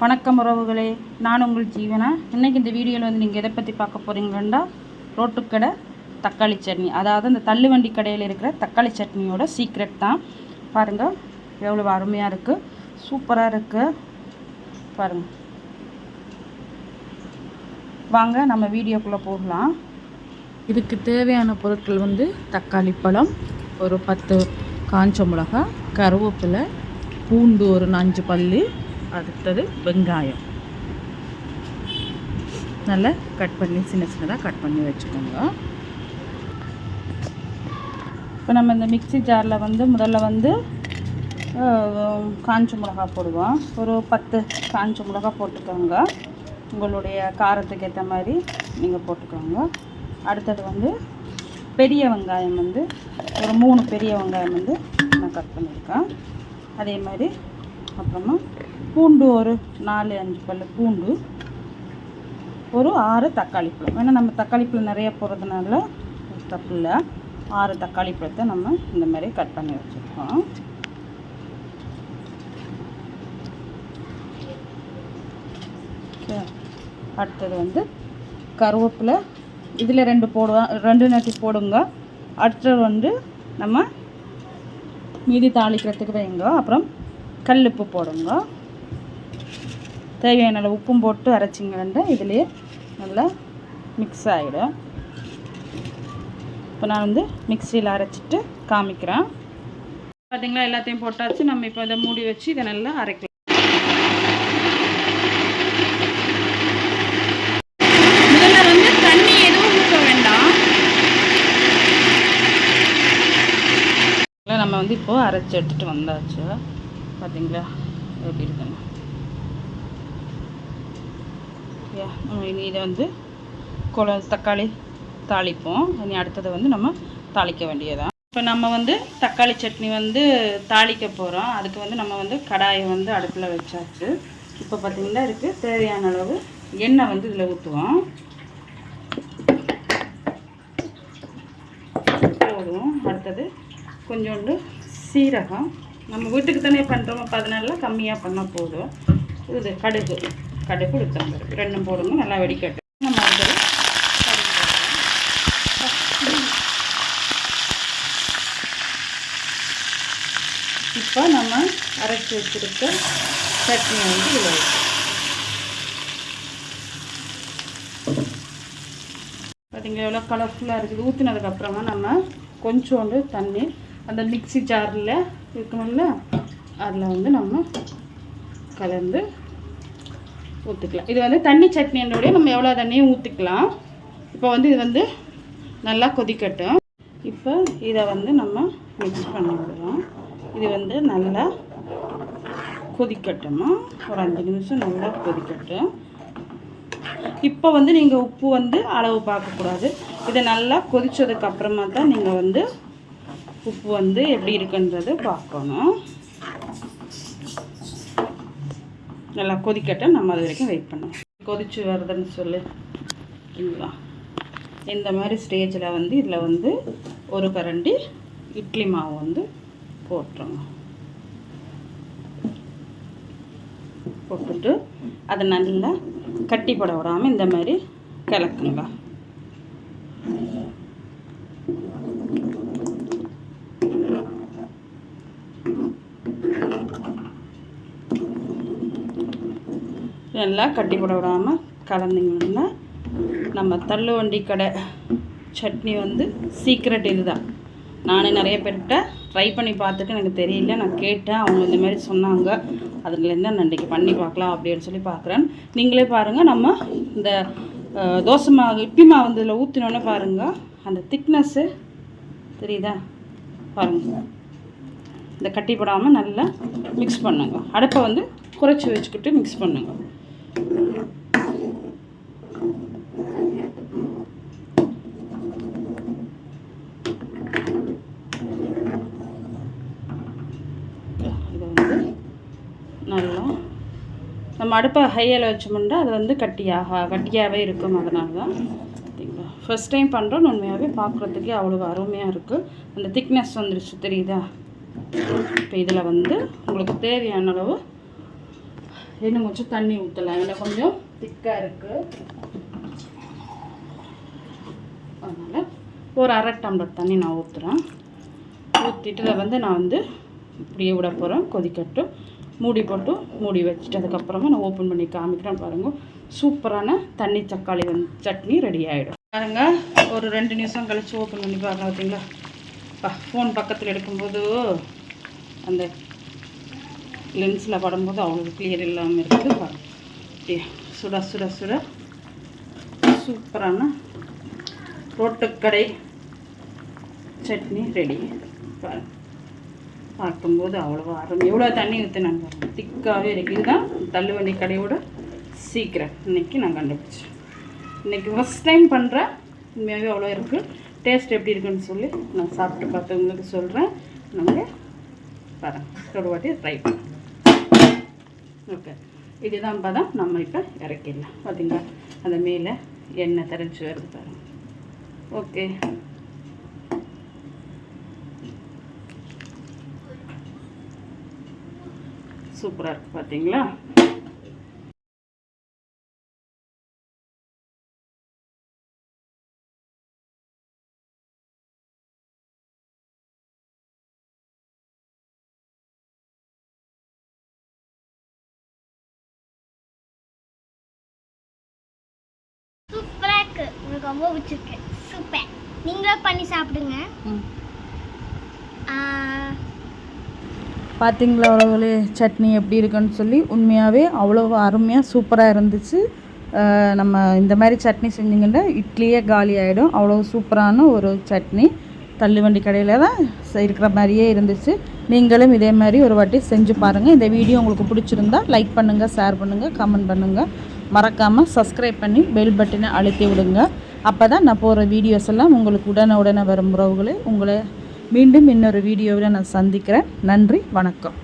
வணக்கம் உறவுகளே. நான் உங்கள் ஜீவனா. இன்றைக்கி இந்த வீடியோவில் வந்து நீங்கள் எதை பற்றி பார்க்க போகிறீங்கன்னா ரோட்டுக்கடை தக்காளி சட்னி. அதாவது இந்த தள்ளுவண்டி கடையில் இருக்கிற தக்காளி சட்னியோட சீக்ரெட் தான். பாருங்கள் எவ்வளோ அருமையாக இருக்குது சூப்பராக இருக்குது பாருங்கள் வாங்க நம்ம வீடியோக்குள்ளே போகலாம். இதுக்கு தேவையான பொருட்கள் வந்து தக்காளி பழம் ஒரு பத்து காஞ்ச மிளகா கருவேப்பிலை பூண்டு ஒரு அஞ்சு பல்லு அடுத்தது வெங்காயம். நல்லா கட் பண்ணி சின்ன சின்னதாக கட் பண்ணி வச்சுக்கோங்க. இப்போ நம்ம இந்த மிக்ஸி ஜாரில் வந்து முதல்ல வந்து காஞ்ச மிளகா போடுவோம். ஒரு பத்து காஞ்ச மிளகா போட்டுக்கோங்க. உங்களுடைய காரத்துக்கு ஏற்ற மாதிரி நீங்கள் போட்டுக்கோங்க. அடுத்தது வந்து பெரிய வெங்காயம் வந்து ஒரு மூணு பெரிய வெங்காயம் வந்து நான் கட் பண்ணியிருக்கேன். அதே மாதிரி அப்புறமா பூண்டு ஒரு நாலு அஞ்சு பல்லு பூண்டு. ஒரு ஆறு தக்காளி பழம். ஏன்னா நம்ம தக்காளி பழம் நிறைய போடுறதுனால தப்பு இல்லை ஆறு தக்காளி பழத்தை நம்ம இந்த மாதிரி கட் பண்ணி வச்சுருக்கோம். அடுத்தது வந்து கருவேப்பிலை. இதில் ரெண்டு போடுவோம் ரெண்டு நட்டி போடுங்க. அடுத்தது வந்து நம்ம மீதி தாளிக்கிறதுக்கு வைங்க. அப்புறம் கல்லுப்பு போடுங்க. தேவையான அளவு உப்பும் போட்டு அரைச்சிங்க வேண்டாம் இதுலேயே நல்லா மிக்ஸ் ஆகிடும் இப்போ நான் வந்து மிக்சியில் அரைச்சிட்டு காமிக்கிறேன். பார்த்தீங்களா எல்லாத்தையும் போட்டாச்சு. நம்ம இப்போ இதை மூடி வச்சு இதை நல்லா அரைக்கலாம். முதல்ல வந்து தண்ணி எதுவும் வேண்டாம். நம்ம வந்து இப்போது அரைச்சி எடுத்துகிட்டு வந்தாச்சு. பார்த்தீங்களா எப்படி இருக்குன்னு ஓகே நம்ம இனி இதை வந்து குழ தக்காளி தாளிப்போம். இனி அடுத்தது வந்து நம்ம தாளிக்க வேண்டியதான் இப்போ நம்ம வந்து தக்காளி சட்னி வந்து தாளிக்க போகிறோம் அதுக்கு வந்து நம்ம வந்து கடாயை வந்து அடுப்பில் வச்சாச்சு. இப்போ பார்த்திங்கன்னா இருக்குது தேவையான அளவு எண்ணெய் வந்து இதில் ஊற்றுவோம் போதும். அடுத்தது கொஞ்சோண்டு சீரகம். நம்ம வீட்டுக்கு தானே பண்ணுறோம் பதினாலில் அதனால கம்மியாக பண்ணால் போதும். இது கடுகு. கடுகு உளுத்தம் பருப்பு. ரெண்டும் போடுங்க நல்லா வெடிக்கட்டும். நம்ம வந்து இப்போ நம்ம அரைச்சி வச்சுருக்க சட்னி வந்து இதில் பார்த்தீங்களா எவ்வளோ கலர்ஃபுல்லாக இருக்குது. ஊற்றினதுக்கப்புறமா நம்ம கொஞ்சோண்டு தண்ணி அந்த மிக்ஸி ஜாரில் இருக்கணும்ல அதில் வந்து நம்ம கலந்து ஊற்றிக்கலாம் இது வந்து தண்ணி சட்னியோடைய நம்ம எவ்வளோ தண்ணியும் ஊற்றிக்கலாம் இப்போ வந்து இது வந்து நல்லா கொதிக்கட்டும். இப்போ இதை வந்து நம்ம மிக்ஸ் பண்ணி விடுறோம் இது வந்து நல்லா கொதிக்கட்டுமா? ஒரு அஞ்சு நிமிஷம் நல்லா கொதிக்கட்டும். இப்போ வந்து நீங்கள் உப்பு வந்து அளவு பார்க்கக்கூடாது. இதை நல்லா கொதித்ததுக்கப்புறமா தான் நீங்கள் வந்து உப்பு வந்து எப்படி இருக்குன்றது பார்க்கணும். நல்லா கொதிக்கட்டும். நம்ம அது வரைக்கும் வெயிட் பண்ணுவோம் கொதிச்சு வருதுன்னு சொல்லி. சரிங்களா இந்த மாதிரி ஸ்டேஜில் வந்து இதில் வந்து ஒரு கரண்டி இட்லி மாவு வந்து போட்டுருங்க. போட்டுட்டு அதை நல்லா கட்டி விடாமல் இந்த மாதிரி கிளக்குங்க நல்லா கட்டி போட விடாமல் கலந்திங்கன்னா நம்ம தள்ளுவண்டி கடை சட்னி வந்து சீக்ரெட் இதுதான். நானே நிறைய பேர்கிட்ட ட்ரை பண்ணி பார்த்துட்டு எனக்கு தெரியல. நான் கேட்டேன். அவங்க இந்த மாதிரி சொன்னாங்க. அதுலேருந்து நான் இன்றைக்கி பண்ணி பார்க்கலாம் அப்படின்னு சொல்லி பார்க்குறேன். நீங்களே பாருங்கள் நம்ம இந்த தோசை மாவு இட்லி மாவு வந்து இதில் ஊற்றினோன்னே பாருங்கள் அந்த திக்னஸ்ஸு தெரியுதா? பாருங்கள் இந்த கட்டி போடாமல் நல்லா மிக்ஸ் பண்ணுங்க. அடுப்பை வந்து குறைச்சி வச்சுக்கிட்டு மிக்ஸ் பண்ணுங்கள் நல்லா நம்ம அடுப்பை ஹையில் வச்சோம்னா அது வந்து கட்டியாக கட்டியாகவே இருக்கும் அதனால தான். பார்த்தீங்களா? ஃபஸ்ட் டைம் பண்ணுறோம் உண்மையாகவே பார்க்குறதுக்கே அவ்வளோ அருமையாக இருக்குது அந்த திக்னஸ் வந்துருச்சு தெரியுதா? இப்போ இதில் வந்து உங்களுக்கு தேவையான அளவு இன்னும் கொஞ்சம் தண்ணி ஊற்றலாம் இதில் கொஞ்சம் திக்காக இருக்குது அதனால் ஒரு அரை டம்ளர் தண்ணி நான் ஊற்றுறேன் ஊற்றிட்டு வந்து நான் வந்து இப்படியே விட போகிறேன் கொதிக்கட்டும். மூடி போட்டு மூடி வச்சுட்டு அதுக்கப்புறமா நான் ஓப்பன் பண்ணி காமிக்கிறேன் பாருங்கள் சூப்பரான தண்ணி தக்காளி வந்து சட்னி ரெடி ஆகிடும் பாருங்க ஒரு ரெண்டு நிமிஷம் கழித்து ஓப்பன் பண்ணி பாருங்கள் பார்த்தீங்களா? ஃபோன் பக்கத்தில் எடுக்கும்போது அந்த லென்ஸில் படும்போது அவ்வளோ கிளியர் இல்லாமல் இருக்குது பாருங்கள் அப்படியே சுட சுட சுட. சூப்பரான ரோட்டுக்கடை சட்னி ரெடி. பாருங்க. பார்க்கும்போது அவ்வளோவா அருமை. எவ்வளோ தண்ணி ஊற்றினாங்க பாருங்க. திக்காகவே இருக்குது இதுதான் தள்ளுவண்டி கடையோட சீக்கிரம் இன்னைக்கு நான் கண்டுபிடிச்சேன். இன்னைக்கு ஃபஸ்ட் டைம் பண்ணுறேன் உண்மையாகவே அவ்வளோ இருக்குது டேஸ்ட் எப்படி இருக்குன்னு சொல்லி நான் சாப்பிட்டு பார்த்து உங்களுக்கு சொல்கிறேன் நாங்கள் பாருங்கள் ஒரு வாட்டி ட்ரை பண்ணுறேன் ஓகே. இதுதான் பதம். நம்ம இப்போ இறக்கிடலாம். பார்த்தீங்களா அந்த மேலே எண்ணெய் தெரிஞ்சு வருது பாருங்க. ஓகே. சூப்பராக இருக்குது பார்த்தீங்களா உங்களுக்கு ரொம்ப பிடிச்சிருக்கு. சூப்பர். நீங்களும் பண்ணி சாப்பிடுங்க. பார்த்தீங்களா உறவுகளே சட்னி எப்படி இருக்குன்னு சொல்லி உண்மையாகவே அவ்வளோ அருமையாக சூப்பராக இருந்துச்சு. நம்ம இந்த மாதிரி சட்னி செஞ்சிங்கன்னா இட்லியே காலி ஆகிடும் அவ்வளோ சூப்பரான ஒரு சட்னி. தள்ளுவண்டி கடையில் தான் இருக்கிற மாதிரியே இருந்துச்சு. நீங்களும் இதே மாதிரி ஒரு வாட்டி செஞ்சு பாருங்கள் இந்த வீடியோ உங்களுக்கு பிடிச்சிருந்தா லைக் பண்ணுங்கள் ஷேர் பண்ணுங்கள் கமெண்ட் பண்ணுங்கள் மறக்காமல் சப்ஸ்கிரைப் பண்ணி பெல் பட்டனை அழுத்தி விடுங்க. அப்போ தான் நான் போகிற வீடியோஸ் எல்லாம் உங்களுக்கு உடனே உடனே வரும் உறவுகளே. உங்களை மீண்டும் இன்னொரு வீடியோவில் நான் சந்திக்கிறேன். நன்றி வணக்கம்.